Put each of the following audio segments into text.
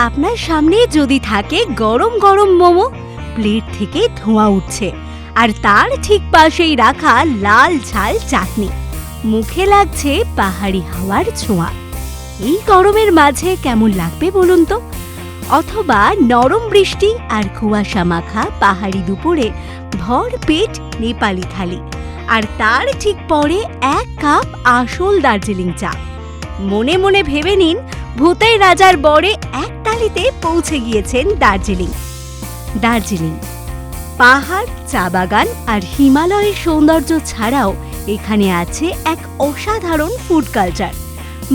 আপনার সামনে যদি থাকে গরম গরম মোমো, প্লেট থেকে ধোঁয়া উঠছে। আর তার ঠিক পাশেই রাখা লাল ঝাল চাটনি। মুখে লাগছে পাহাড়ি হাওয়ার ছোঁয়া। এই গরমের মাঝে কেমন লাগবে বলুন তো? অথবা নরম বৃষ্টি আর কুয়াশা মাখা পাহাড়ি দুপুরে ভর পেট নেপালি থালি। আর তার ঠিক পরে এক কাপ আসল দার্জিলিং চা। মনে মনে ভেবে নিন, ভূতের রাজার বরে এক তালিতে পৌঁছে গিয়েছেন দার্জিলিং। দার্জিলিং, পাহাড়, চা বাগান আর হিমালয়ের সৌন্দর্য ছাড়াও এখানে আছে এক অসাধারণ food culture.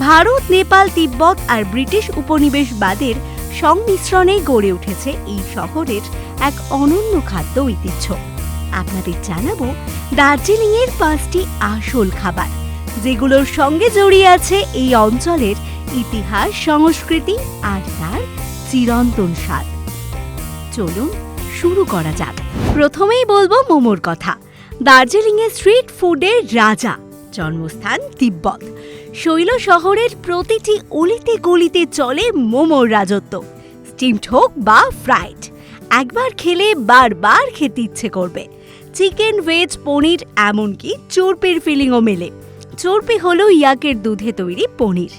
Bharat, Nepal, Tibet আর ব্রিটিশ উপনিবেশবাদের সংমিশ্রণে গড়ে উঠেছে এই শহরের এক অনন্য খাদ্য ঐতিহ্য। আপনাদের জানাব দার্জিলিংয়ের পাঁচটি আসল খাবার, যেগুলোর সঙ্গে জড়িয়ে আছে এই অঞ্চলের ইতিহাস, সংস্কৃতি আর তার চিরন্তন স্বাদ। চলুন শুরু করা যাক। প্রথমেই বলব মোমোর কথা। দার্জিলিংয়ের স্ট্রিট ফুডের রাজা, জন্মস্থান তিব্বত। শৈল শহরের প্রতিটি অলিতে গলিতে চলে মোমোর রাজত্ব। স্টিমড হোক বা ফ্রাইড, একবার খেলে বারবার খেতে ইচ্ছে করবে। চিকেন, ভেজ, পনির, এমনকি চর্পির ফিলিংও মেলে। চর্পি হলো ইয়াকের দুধে তৈরি পনির।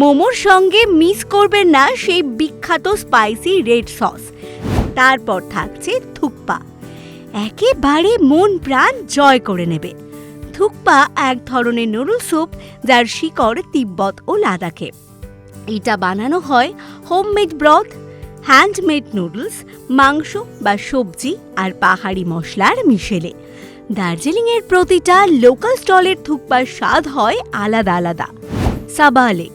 মোমোর সঙ্গে মিস করবেন না সেই বিখ্যাত স্পাইসি রেড সস তারপর থাকছে থুকপা একেবারে মন প্রাণ জয় করে নেবে। থুকপা এক ধরনের নুডল স্যুপ যার শিকড় তিব্বত ও লাদাখে। এটা বানানো হয় হোমমেড ব্রথ হ্যান্ডমেড নুডলস মাংস বা সবজি আর পাহাড়ি মশলার মিশেলে। দার্জিলিংয়ের প্রতিটা লোকাল স্টলের থুকপার স্বাদ হয় আলাদা আলাদা। সাবালে।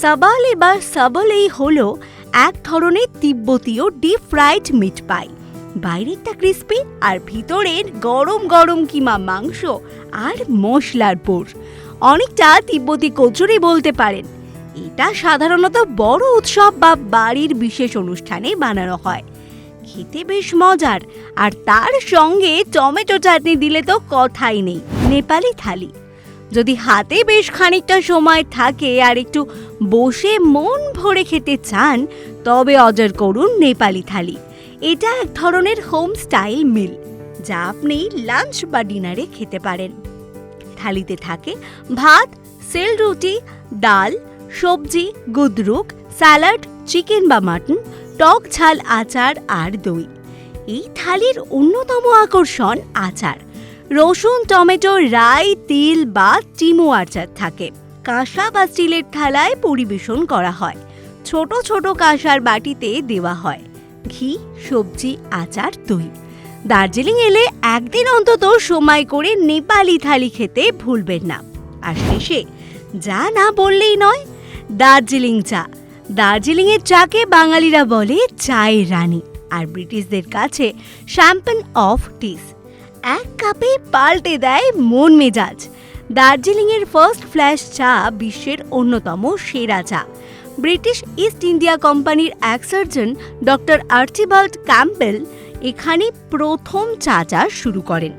সাবালে বা সাবলেই হলো এক ধরনের তিব্বতীয় ডিপ ফ্রাইড মিট পাই বাইরেরটা ক্রিস্পি আর ভিতরের গরম গরম কিমা মাংস আর মশলার পোর। অনেকটা তিব্বতী কচুরি বলতে পারেন। এটা সাধারণত বড় উৎসব বা বাড়ির বিশেষ অনুষ্ঠানে বানানো হয়। খেতে বেশ মজার, আর তার সঙ্গে টমেটো চাটনি দিলে তো কথাই নেই। নেপালি থালি। যদি হাতে বেশ খানিকটা সময় থাকে আর একটু বসে মন ভরে খেতে চান, তবে অর্ডার করুন নেপালি থালি। এটা এক ধরনের হোম স্টাইল মিল, যা আপনি লাঞ্চ বা ডিনারে খেতে পারেন। থালিতে থাকে ভাত, সেল রুটি, ডাল, সবজি, গুদরুক, স্যালাড, চিকেন বা মাটন, টক ঝাল আচার আর দই। এই থালির অন্যতম আকর্ষণ আচার। রসুন, টমেটো, রাই, তিল বা চিমু আচার থাকে। কাঁসা বা স্টিলের থালায় পরিবেশন করা হয়। ছোট ছোট কাঁসার বাটিতে দেওয়া হয়। ঘি, সবজি, আচার, দই। দার্জিলিং এলে একদিন অন্তত সময় করে নেপালি থালি খেতে ভুলবেন না। আর শেষে, যা না বললেই নয়, দার্জিলিং চা। দার্জিলিংয়ের চাকে বাঙালিরা বলে চায়ের রানী। আর ব্রিটিশদের কাছে শ্যাম্পেন অফ টিস এক কাপে পাল্টে দেয় মন মেজাজ। দার্জিলিংয়ের ফার্স্ট ফ্ল্যাশ চা বিশ্বের অন্যতম সেরা চা। ব্রিটিশ ইস্ট ইন্ডিয়া কোম্পানির এক সার্জন ডক্টর আর্চিবাল্ড ক্যাম্পেল এখানে প্রথম চা চাষ শুরু করেন।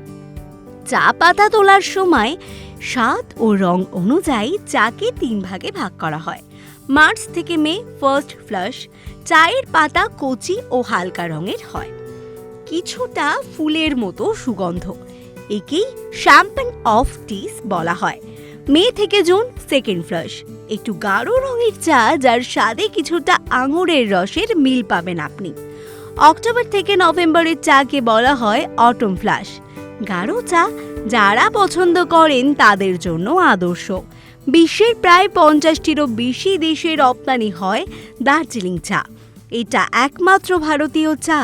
চা পাতা তোলার সময় স্বাদ ও রং অনুযায়ী চাকে তিন ভাগে ভাগ করা হয়। মার্চ থেকে মে ফার্স্ট ফ্লাশ চায়ের পাতা কচি ও হালকা রঙের হয়। কিছুটা ফুলের মতো সুগন্ধ। একেই শ্যাম্পেন অফ টিস বলা হয়। মে থেকে জুন সেকেন্ড ফ্লাশ একটু গাঢ় রঙের চা যার স্বাদে কিছুটা আঙুরের রসের মিল পাবেন আপনি। অক্টোবর থেকে নভেম্বরের চাকে বলা হয় অটম ফ্লাশ গাঢ় চা যারা পছন্দ করেন তাদের জন্য আদর্শ। বিশ্বের প্রায় পঞ্চাশটিরও বেশি দেশে রপ্তানি হয় দার্জিলিং চা। এটা একমাত্র ভারতীয় চা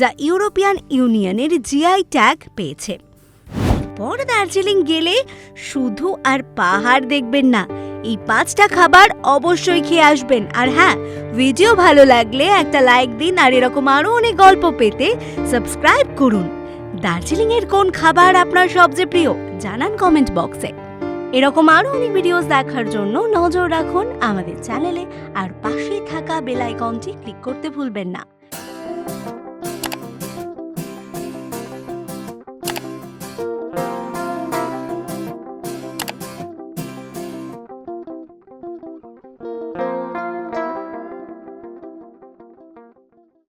যা ইউরোপিয়ান ইউনিয়নের জিআই ট্যাগ পেয়েছে। এরপর দার্জিলিং গেলে শুধু আর পাহাড় দেখবেন না, এই পাঁচটা খাবার অবশ্যই খেয়ে আসবেন। আর হ্যাঁ ভিডিও ভালো লাগলে একটা লাইক দিন আর এরকম আরও অনেক গল্প পেতে সাবস্ক্রাইব করুন। দার্জিলিং এর কোন খাবার আপনার সবচেয়ে প্রিয় জানান কমেন্ট বক্সে এরকম আরও অনেক ভিডিওস দেখার জন্য নজর রাখুন আমাদের চ্যানেলে আর পাশে থাকা বেল আইকনটি ক্লিক করতে ভুলবেন না।